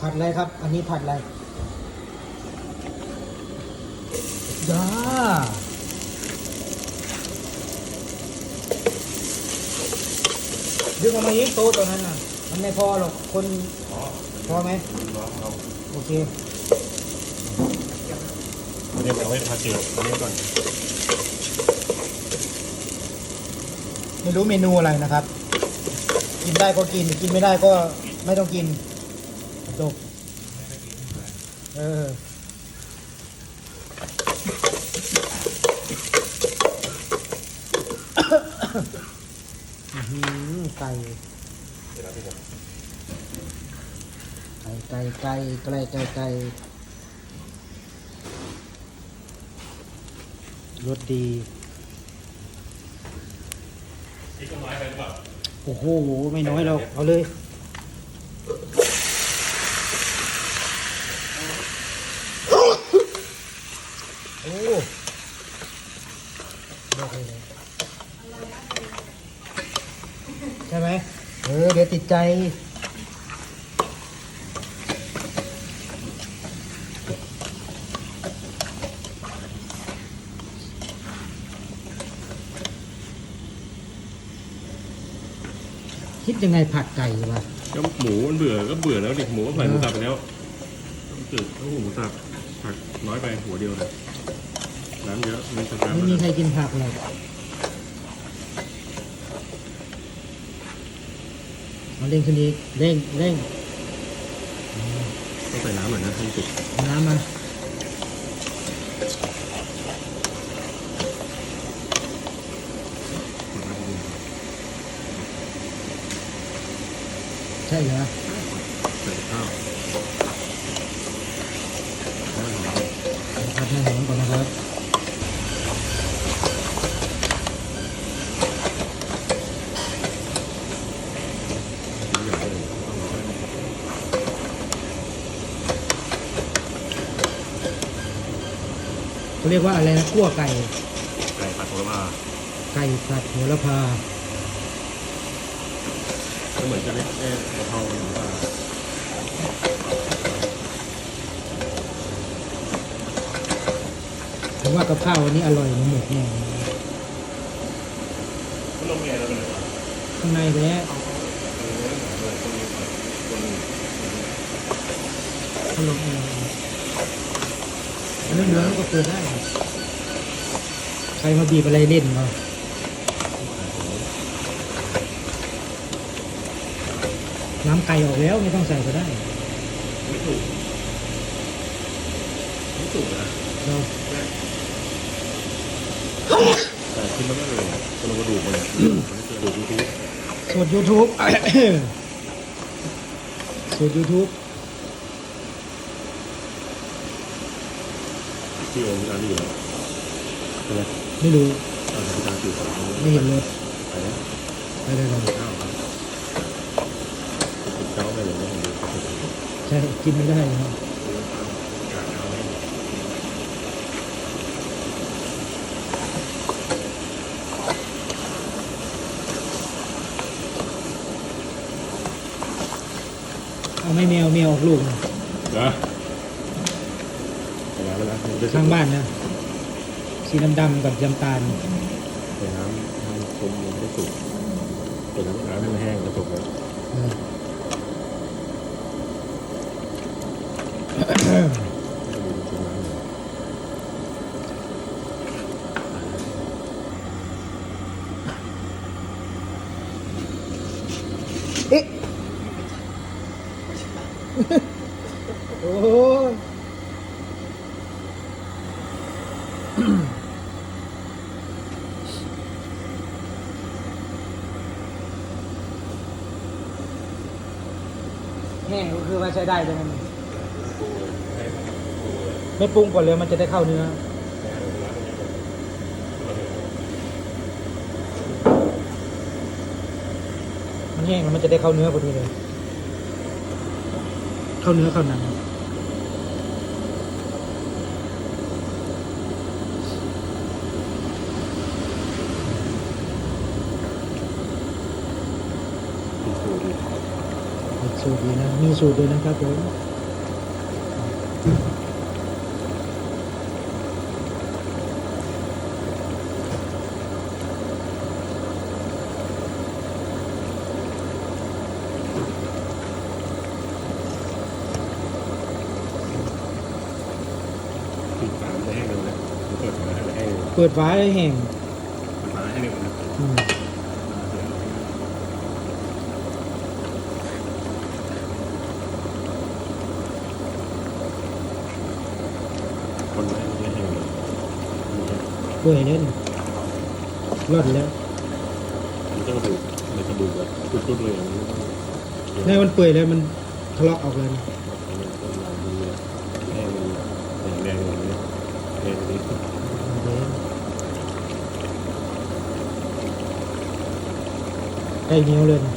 ผัดอะไรครับ อันนี้ผัดอะไรจ้าดึงออกมาอีกโต๊ะตัวนั้นน่ะ มันไม่พอหรอก คนอ๋อพอไหมร้องเราโอเคเรียกเอาไว้ทาเจียวอันนี้ก่อน ไม่รู้เมนูอะไรนะครับ กินได้ก็กิน กินไม่ได้ก็ไม่ต้องกิน จบ เอออื้อหือไก่เดี๋ยวเราพี่จะไก่ไก่ไก่ไก่ไก่ไก่รสดีโอ้โห ไม่น้อยหรอกเอาเลย โอ้บอกเลยเลยใช่ไหมเออ เดี๋ยวติดใจ คิดยังไงผัดไก่วะ ก็หมูมันเบื่อก็เบื่อแล้วดิหมูก็ใส่หมูสับไปแล้วต้องจืดต้องหมูสับผักน้อยไปหัวเดียวนะ น้ำเยอะมันจะน้ำไม่มีใครกินผักหรอกมาเร่งขึ้นอีกเร่งเร่งต้องใส่น้ำหน่อยนะให้สุกเอาน้ำมาใช่เหรอใส่ข้าว ผัดให้หอมก่อนนะครับ เขาเรียกว่าอะไรนะคั่วไก่ ไก่ผัดโหระพาไก่ผัดโหระพาก็เหมือนจะเรียกเอ๊ะกะเพราหรือว่าผมว่ากับข้าววันนี้อร่อยเหมือนหมดแน่ก็ลงแกแล้วเป็นไรวะข้างในแล้เขาลงเอง อันนั้นเหลืองก็เกิดได้ ใครมาบีบอะไรเล่นเหรอน้ำไก่ออกแล้วไม่ต้องใส่ก็ได้ ไม่ถูกไม่ถูกนะเราแต่ขึ้นมาไม่เลยกระดูกกระดูกมันกระดูกทูบสูตร YouTube สูตร YouTube ที่โอมที่ร้านอยู่ใช่ไหมไม่รู้ตอนที่ร้านอยู่สองไม่เห็นรถไปแล้วไปเลยเราข้าวครับติดเจ้าไปเลยนะผมดูใช่กินไม่ได้นะครับกาข้าวเอาไม่แมวแมวออกลูกนะ นะไปแล้วไปแล้ว ข้างบ้านนะสีดำดำๆกับยำตาลไปน้ำน้ำต้มยังไม่ได้สุกเปิดน้ำน้ำให้มันแห้งก็สุกแล้วเออก็ดูต้มน้ำเลยเอ๊ะโอ้ย แห้งก็คือว่าใช้ได้เลยนไม่ปรุงก่อนเลยมันจะได้เข้าเนื้อมันแห้งแล้วมันจะได้เข้าเนื้อพอดีเลย เข้าเนื้อเข้าหนัง สูตรเลนะ มีสูตรด้วยนะครับผมปิดฝาไม่ให้เร็นะเปิดฝาให้เเปิดฝาให้แห้งเปิดฝาให้เร็นะ อืม เปื่อยเล่นร่อนแล้วมันจะกระดูกในกระดูกแบบจุดๆเลยอย่างนี้ในมันเปื่อยแล้วมันทะเลาะออกเลยนะแดงแดงอย่างนี้แดงนี้ไก่เหนียวเลยนะ